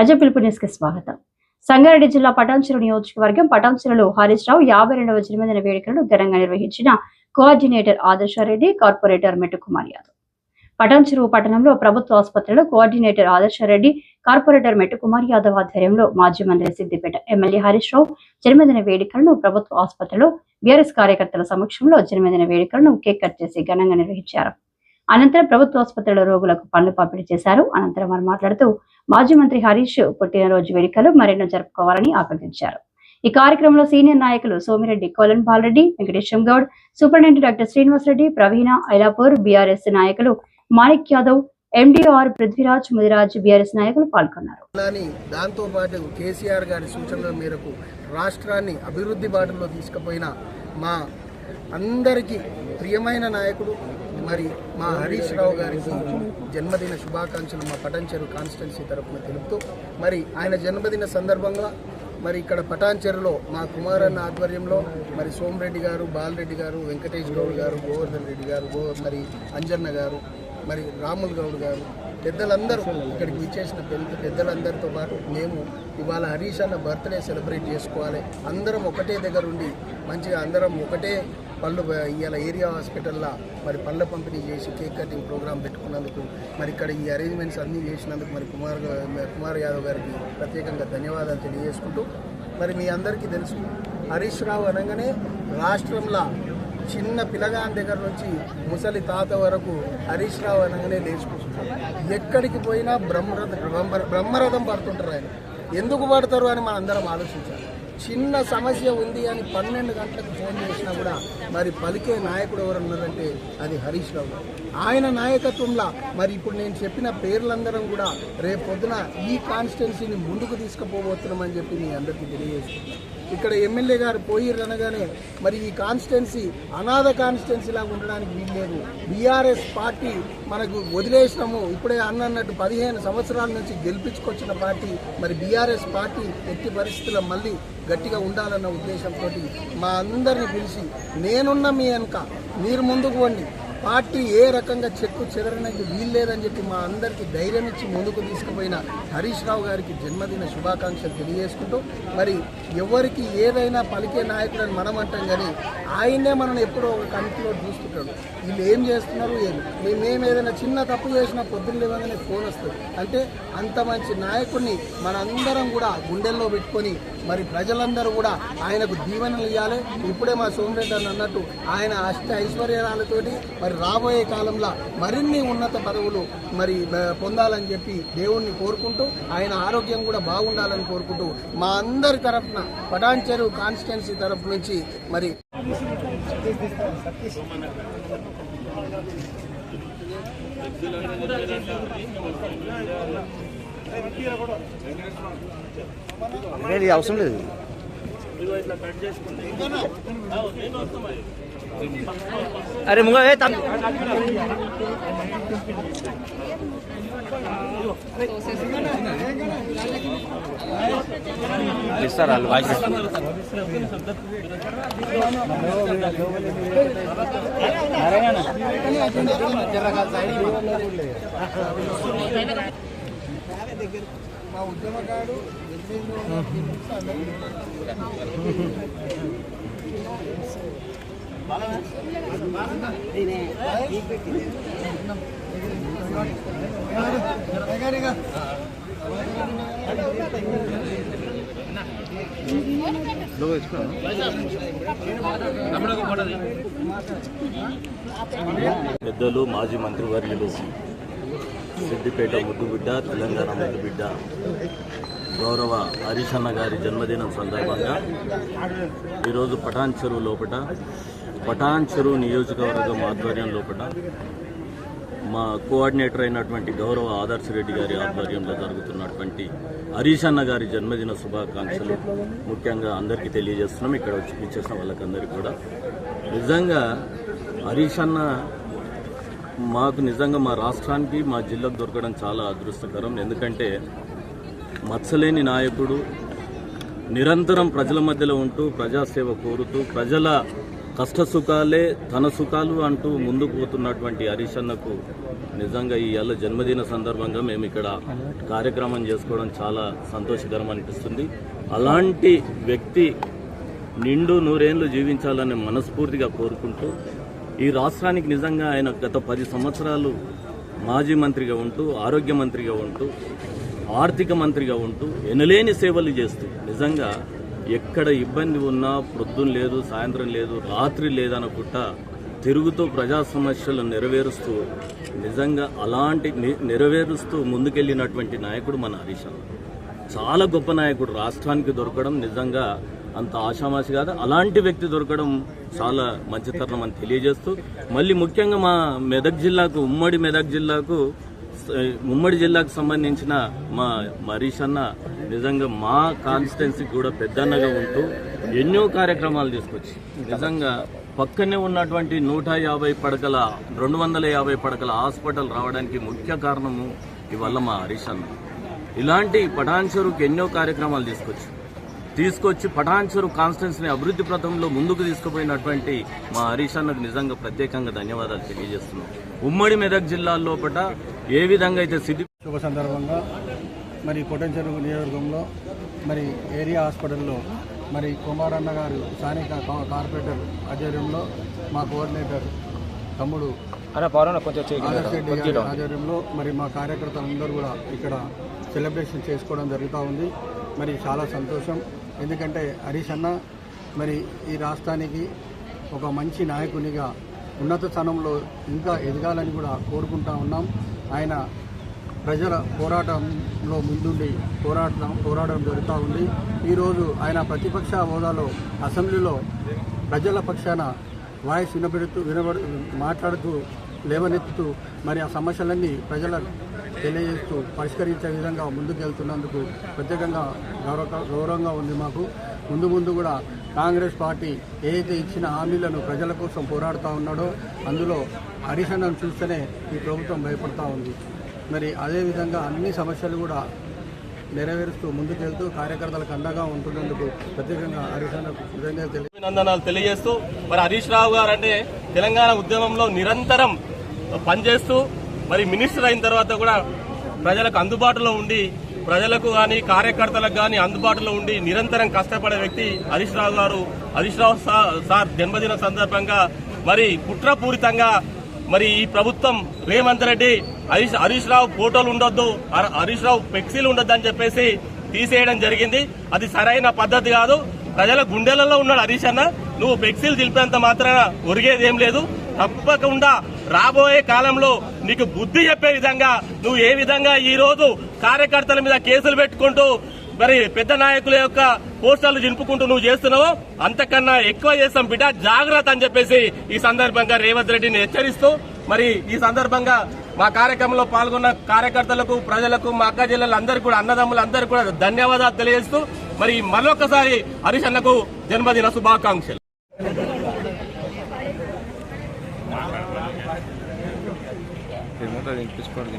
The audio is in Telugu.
ప్రజా పిలుపు న్యూస్కి స్వాగతం. సంగారెడ్డి జిల్లా పటాన్చెరు నియోజకవర్గం పటాన్చెరులో హరీష్ రావు యాభై రెండవ జన్మదిన వేడుకలను ఘనంగా నిర్వహించిన కోఆర్డినేటర్ ఆదర్శారెడ్డి కార్పొరేటర్ మెట్టుకుమార్ యాదవ్. పటాన్చెరు పట్టణంలో ప్రభుత్వ ఆసుపత్రిలో కోఆర్డినేటర్ ఆదర్శారెడ్డి కార్పొరేటర్ మెట్టుకుమార్ యాదవ్ ఆధ్వర్యంలో మాజీ మంత్రి సిద్దిపేట ఎమ్మెల్యే హరీష్ రావు జన్మదిన వేడుకలను ప్రభుత్వ ఆసుపత్రిలో బీఆర్ఎస్ కార్యకర్తల సమక్షంలో జన్మదిన వేడుకలను కేక్ కట్ చేసి ఘనంగా నిర్వహించారు. అనంతరం ప్రభుత్వ ఆసుపత్రిలో రోగులకు పనులు పంపిణీ చేశారు. అనంతరం వారు మాట్లాడుతూ మాజీ మంత్రి హరీష్ పుట్టినరోజు వేడుకలు మరెన్నో జరుపుకోవాలని ఆకాంక్షించారు. ఈ కార్యక్రమంలో సీనియర్ నాయకులు Somireddy Kolan Balreddy Venkatesham Goud superintendent doctor Srinivas Reddy Praveena Ailapur BRS నాయకులు మాణిక్ యాదవ్ ఎండిఆర్ పృథ్వీరాజ్ ముదిరాజ్ బీఆర్ఎస్ నాయకులు పాల్గొన్నారు. దాంతోపాటు కేసీఆర్ గారి సూచనల మేరకు రాష్ట్రాన్ని అభివృద్ధి బాటలో తీసుకుపోయిన మా అందరికీ ప్రియమైన నాయకుడు మరి మా హరీష్ రావు గారికి జన్మదిన శుభాకాంక్షలు మా పటంచెరు కాన్స్టిట్యున్సీ తరఫున తెలుపుతూ మరి ఆయన జన్మదిన సందర్భంగా మరి ఇక్కడ పటాన్చెరులో మా కుమారన్న ఆధ్వర్యంలో మరి సోమరెడ్డి గారు బాలరెడ్డి గారు వెంకటేష్ గౌడ్ గారు గోవర్ధన్ రెడ్డి గారు గో మరి అంజన్న గారు మరి రాముల్ గౌడ్ గారు పెద్దలందరూ ఇక్కడికి విచ్చేసిన పెద్ద పెద్దలందరితో పాటు మేము ఇవాళ హరీష్ అన్న బర్త్డే సెలబ్రేట్ చేసుకోవాలి. అందరం ఒకటే దగ్గర ఉండి మంచిగా అందరం ఒకటే పళ్ళు ఇవాళ ఏరియా హాస్పిటల్లో మరి పళ్ళ పంపిణీ చేసి కేక్ కటింగ్ ప్రోగ్రామ్ పెట్టుకున్నందుకు మరి ఇక్కడ ఈ అరేంజ్మెంట్స్ అన్నీ చేసినందుకు మరి కుమార్ కుమార్ యాదవ్ గారికి ప్రత్యేకంగా ధన్యవాదాలు తెలియజేసుకుంటూ మరి మీ అందరికీ తెలుసు హరీష్ రావు అనగానే రాష్ట్రంలో చిన్న పిల్లగాని దగ్గర నుంచి ముసలి తాత వరకు హరీష్ రావు అనగానే లేచుకుంటున్నారు ఎక్కడికి పోయినా బ్రహ్మరథం బ్రహ్మ బ్రహ్మరథం పడుతుంటారు ఆయన. ఎందుకు పడతారు అని మనందరం అందరం ఆలోచించాలి. చిన్న సమస్య ఉంది అని పన్నెండు గంటలకు ఫోన్ చేసినా కూడా మరి పలికే నాయకుడు ఎవరు ఉన్నారంటే అది హరీష్ రావు. ఆయన నాయకత్వంలో మరి ఇప్పుడు నేను చెప్పిన పేర్లందరం కూడా రేపు పొద్దున ఈ కాన్స్టిట్యున్సీని ముందుకు తీసుకుపోబోతున్నామని చెప్పి మీ అందరికీ తెలియజేస్తున్నాను. ఇక్కడ ఎమ్మెల్యే గారు పోయిర్రు అనగానే మరి ఈ కాన్స్టిట్యున్సీ అనాథ కాన్స్టిట్యున్సీ లాగా ఉండడానికి వీల్లేదు బీఆర్ఎస్ పార్టీ మనకు వదిలేసినాము. ఇప్పుడే అన్నట్టు పదిహేను సంవత్సరాల నుంచి గెలిపించుకొచ్చిన పార్టీ మరి బీఆర్ఎస్ పార్టీ ఎట్టి పరిస్థితుల్లో మళ్ళీ గట్టిగా ఉండాలన్న ఉద్దేశంతో మా అందరిని పిలిచి నేనున్న మీ వెనుక మీరు ముందుకు వండి పార్టీ ఏ రకంగా చెక్కు చెదరడానికి వీల్లేదని చెప్పి మా అందరికీ ధైర్యం ఇచ్చి ముందుకు తీసుకుపోయిన హరీష్ రావు గారికి జన్మదిన శుభాకాంక్షలు తెలియజేసుకుంటూ మరి ఎవరికి ఏదైనా పలికే నాయకుడు అని మనం అంటాం కానీ ఆయనే మనం ఎప్పుడో ఒక కంటిలో చూస్తుంటాడు. వీళ్ళు ఏం చేస్తున్నారు ఏమి? మేము ఏదైనా చిన్న తప్పు చేసినా పొద్దున్న లేవగానే ఫోన్ వస్తుంది. అంటే అంత మంచి నాయకుడిని మనందరం కూడా గుండెల్లో పెట్టుకొని మరి ప్రజలందరూ కూడా ఆయనకు దీవెనలు ఇవ్వాలి ఇప్పుడే మా సోమరెడ్డి అని అన్నట్టు ఆయన అష్ట ఐశ్వర్యాలతోటి మరి రాబోయే కాలంలో మరిన్ని ఉన్నత పదవులు మరి పొందాలని చెప్పి దేవుణ్ణి కోరుకుంటూ ఆయన ఆరోగ్యం కూడా బాగుండాలని కోరుకుంటూ మా అందరి తరఫున పటాన్చెరు కాన్స్టిట్యున్సీ తరఫు నుంచి మరి లేదు ఇది అవసరం లేదు. అరే ముంగ ఏ తమ్ ఇస్తారు? వాళ్ళు వాయిస్ మా ఉద్యమకాడు పెద్దలు మాజీ మంత్రివర్యులు సిద్దిపేట ముద్దుబిడ్డ తెలంగాణ ముద్దుబిడ్డ గౌరవ హరిశన్న గారి జన్మదినం సందర్భంగా ఈరోజు పటాన్ చెరువు లోపట పటాన్ చెరువు నియోజకవర్గం ఆధ్వర్యం కూడా మా కోఆర్డినేటర్ అయినటువంటి గౌరవ ఆదర్శ రెడ్డి గారి ఆధ్వర్యంలో జరుగుతున్నటువంటి హరీష్ అన్న గారి జన్మదిన శుభాకాంక్షలు ముఖ్యంగా అందరికీ తెలియజేస్తున్నాం. ఇక్కడ వచ్చి ఇచ్చేసిన వాళ్ళకందరికీ కూడా. నిజంగా హరీష్ అన్న మాకు నిజంగా మా రాష్ట్రానికి మా జిల్లాకు దొరకడం చాలా అదృష్టకరం. ఎందుకంటే మత్సలేని నాయకుడు నిరంతరం ప్రజల మధ్యలో ఉంటూ ప్రజాసేవ కోరుతూ ప్రజల కష్ట సుఖాలే తన సుఖాలు అంటూ ముందుకు పోతున్నటువంటి హరీష్ అన్నకు నిజంగా ఈ ఇవాళ జన్మదిన సందర్భంగా మేము ఇక్కడ కార్యక్రమం చేసుకోవడం చాలా సంతోషకరం అనిపిస్తుంది. అలాంటి వ్యక్తి నిండు నూరేళ్ళు జీవించాలని మనస్ఫూర్తిగా కోరుకుంటూ ఈ రాష్ట్రానికి నిజంగా ఆయన గత పది సంవత్సరాలు మాజీ మంత్రిగా ఉంటూ ఆరోగ్య మంత్రిగా ఉంటూ ఆర్థిక మంత్రిగా ఉంటూ ఎనలేని సేవలు చేస్తూ నిజంగా ఎక్కడ ఇబ్బంది ఉన్నా ప్రొద్దున లేదు సాయంత్రం లేదు రాత్రి లేదనుకుంటా తిరుగుతూ ప్రజా సమస్యలు నెరవేరుస్తూ నిజంగా అలాంటి నెరవేరుస్తూ ముందుకెళ్ళినటువంటి నాయకుడు మన హరీష్ చాలా గొప్ప నాయకుడు. రాష్ట్రానికి దొరకడం నిజంగా అంత ఆషామాషి కాదు. అలాంటి వ్యక్తి దొరకడం చాలా మంచితనం అని తెలియజేస్తూ మళ్ళీ ముఖ్యంగా మా మెదక్ జిల్లాకు ఉమ్మడి మెదక్ జిల్లాకు ఉమ్మడి జిల్లాకు సంబంధించిన మా హరీష్ అన్న నిజంగా మా కాన్స్టిట్యున్సీకి కూడా పెద్దన్నగా ఉంటూ ఎన్నో కార్యక్రమాలు తీసుకొచ్చి నిజంగా పక్కనే ఉన్నటువంటి నూట యాభై పడకల రెండు వందల యాభై పడకల హాస్పిటల్ రావడానికి ముఖ్య కారణము ఇవల్ల మా హరీష్ అన్న. ఇలాంటి పటాన్చెరుకు ఎన్నో కార్యక్రమాలు తీసుకొచ్చి తీసుకొచ్చి పటాన్చెరు కాన్స్టిట్యున్సీని అభివృద్ధి పథంలో ముందుకు తీసుకుపోయినటువంటి మా హరీష్ అన్నకు నిజంగా ప్రత్యేకంగా ధన్యవాదాలు తెలియజేస్తున్నాం. ఉమ్మడి మెదక్ జిల్లా లోపల ఏ విధంగా అయితే సిద్ధి శుభ సందర్భంగా మరి కొట్టంచెరువు నియోజకవర్గంలో మరి ఏరియా హాస్పిటల్లో మరి కుమారన్న గారు స్థానిక కా- కార్పొరేటర్ ఆధ్వర్యంలో మా కోఆర్డినేటర్ తమ్ముడు ఆధ్వర్యంలో మరి మా కార్యకర్తలందరూ కూడా ఇక్కడ సెలబ్రేషన్ చేసుకోవడం జరుగుతూ ఉంది. మరి చాలా సంతోషం. ఎందుకంటే హరీష్ అన్న మరి ఈ రాష్ట్రానికి ఒక మంచి నాయకునిగా ఉన్నత స్థానంలో ఇంకా ఎదగాలని కూడా కోరుకుంటా ఉన్నాం. ఆయన ప్రజల పోరాటంలో ముందుండి పోరాటం పోరాటం జరుగుతూ ఉంది. ఈరోజు ఆయన ప్రతిపక్ష హోదాలో అసెంబ్లీలో ప్రజల పక్షాన వాయిస్ వినబెడుతూ వినబడు మాట్లాడుతూ లేవనెత్తుతూ మరి ఆ సమస్యలన్నీ ప్రజల తెలియజేస్తూ పరిష్కరించే విధంగా ముందుకు వెళ్తున్నందుకు ప్రత్యేకంగా గౌరవ గౌరవంగా ఉంది మాకు. ముందు ముందు కూడా కాంగ్రెస్ పార్టీ ఏదైతే ఇచ్చిన హామీలను ప్రజల కోసం పోరాడుతూ ఉన్నాడో అందులో హరిశన్నను చూస్తేనే ఈ ప్రభుత్వం భయపడతా ఉంది. మరి అదేవిధంగా అన్ని సమస్యలు కూడా నెరవేరుస్తూ ముందుకెళ్తూ కార్యకర్తలకు అండగా ఉంటున్నందుకు ప్రత్యేకంగా హరిశన్నకు నిజంగా తెలియజేస్తూ మరి హరీష్ రావు గారు అంటే తెలంగాణ ఉద్యమంలో నిరంతరం పనిచేస్తూ మరి మినిస్టర్ అయిన తర్వాత కూడా ప్రజలకు అందుబాటులో ఉండి ప్రజలకు కానీ కార్యకర్తలకు కానీ అందుబాటులో ఉండి నిరంతరం కష్టపడే వ్యక్తి హరీష్ రావు గారు. హరీష్ రావు సార్ జన్మదిన సందర్భంగా మరి కుట్రపూరితంగా మరి ఈ ప్రభుత్వం రేవంత్ రెడ్డి హరీష్ హరీష్ రావు ఫోటోలు ఉండొద్దు హరీష్ రావు ఫ్లెక్సీలు ఉండొద్దు అని చెప్పేసి తీసేయడం జరిగింది. అది సరైన పద్ధతి కాదు. ప్రజల గుండెలలో ఉన్నాడు హరీష్ అన్న. నువ్వు ఫ్లెక్సీలు తెలిపేంత మాత్రాన ఒరిగేది ఏం లేదు. తప్పకుండా రాబోయే కాలంలో నీకు బుద్ధి చెప్పే విధంగా నువ్వు ఏ విధంగా ఈ రోజు కార్యకర్తల మీద కేసులు పెట్టుకుంటూ మరి పెద్ద నాయకుల యొక్క పోస్టర్లు చింపుకుంటూ నువ్వు చేస్తున్నావు అంతకన్నా ఎక్కువ చేస్తాం బిడ్డ. జాగ్రత్త అని చెప్పేసి ఈ సందర్భంగా రేవంత్ రెడ్డిని హెచ్చరిస్తూ మరి ఈ సందర్భంగా మా కార్యక్రమంలో పాల్గొన్న కార్యకర్తలకు ప్రజలకు మా అక్క జిల్లాల కూడా అన్నదమ్ములు కూడా ధన్యవాదాలు తెలియజేస్తూ మరి మరొకసారి హరీష్ అన్నకు జన్మదిన శుభాకాంక్షలు. ఏమంటారు వినిపించుకోండి